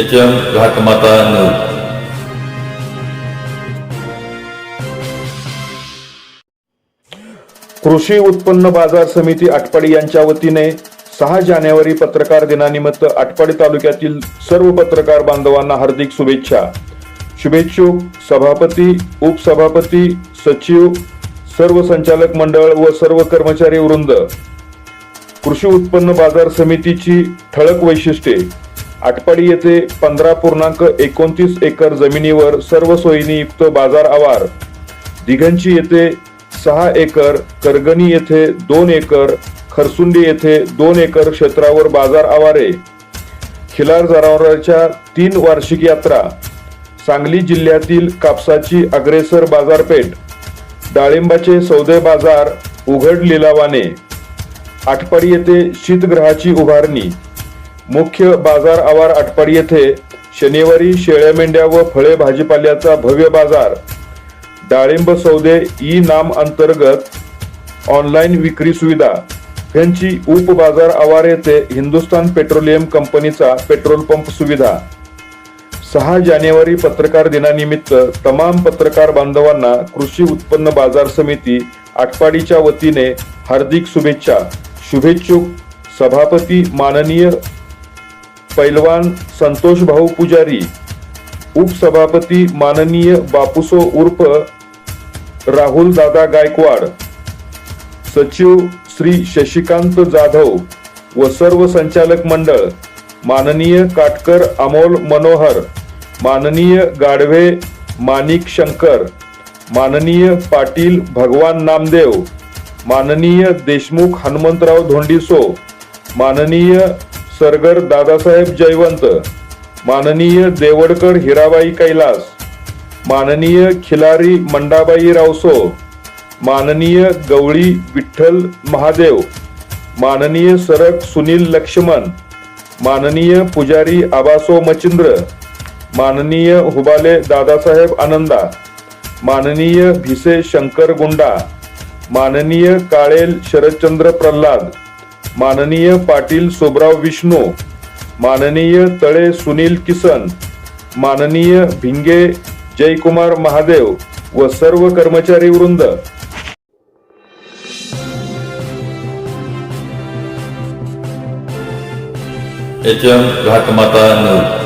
H M Ghatmata news कृषी उत्पन्न बाजार समिती आटपाडी यांच्या वतीने सहा जानेवारी पत्रकार दिनानिमित्त आटपाडी तालुक्यातील सर्व पत्रकार बांधवांना हार्दिक शुभेच्छा. शुभेच्छुक सभापती उपसभापती सचिव सर्व संचालक मंडळ व सर्व कर्मचारी वृंद. कृषी उत्पन्न बाजार समितीची ठळक वैशिष्ट्ये. आटपाडी येथे पंधरा पूर्णांक एकोणतीस एकर जमिनीवर सर्व सोयींनी युक्त बाजार आवार. दिघंची येथे सहा एकर करगणी येथे दोन एकर खरसुंडी येथे दोन एकर क्षेत्रावर बाजार आवारे. खिलार जनावरांच्या तीन वार्षिक यात्रा. सांगली जिल्ह्यातील कापसाची अग्रेसर बाजारपेठ. डाळिंबाचे सौदे बाजार उघड लिलावाने. आटपाडी येथे शीतगृहाची उभारणी. मुख्य बाजार आवार आटपाडी येथे शनिवारी शेळ्या मेंढ्या व फळे भाजीपाल्याचा भव्य बाजार. डाळिंब सौदे ई नाम अंतर्गत ऑनलाईन विक्री सुविधा. ह्यांची उप बाजार आवार येथे हिंदुस्तान पेट्रोलियम कंपनीचा पेट्रोल पंप सुविधा. सहा जानेवारी पत्रकार दिनानिमित्त तमाम पत्रकार बांधवांना कृषी उत्पन्न बाजार समिती आटपाडीच्या वतीने हार्दिक शुभेच्छा. शुभेच्छुक सभापती माननीय पैलवान संतोष भाऊ पुजारी उपसभापती माननीय बापुसो उर्फ राहुल दादा गायकवाड सचिव श्री शशिकांत जाधव व सर्व संचालक मंडळ माननीय काटकर अमोल मनोहर माननीय गाढवे माणिक शंकर माननीय पाटील भगवान नामदेव माननीय देशमुख हनुमंतराव धोंडिसो माननीय सरगर दादासाहेब जयवंत माननीय देवडकर हिराबाई कैलास माननीय खिलारी मंडाबाई रावसो माननीय गवळी विठ्ठल महादेव माननीय सरक सुनील लक्ष्मण माननीय पुजारी आबासो मचिंद्र माननीय हुबाले दादासाहेब आनंदा माननीय भिसे शंकर गुंडा माननीय काळेल शरदचंद्र प्रल्हाद माननीय पाटील सोबराव विष्णू माननीय तळे सुनील किसन माननीय भिंगे जयकुमार महादेव व सर्व कर्मचारी वृंद. H M Ghatmata news.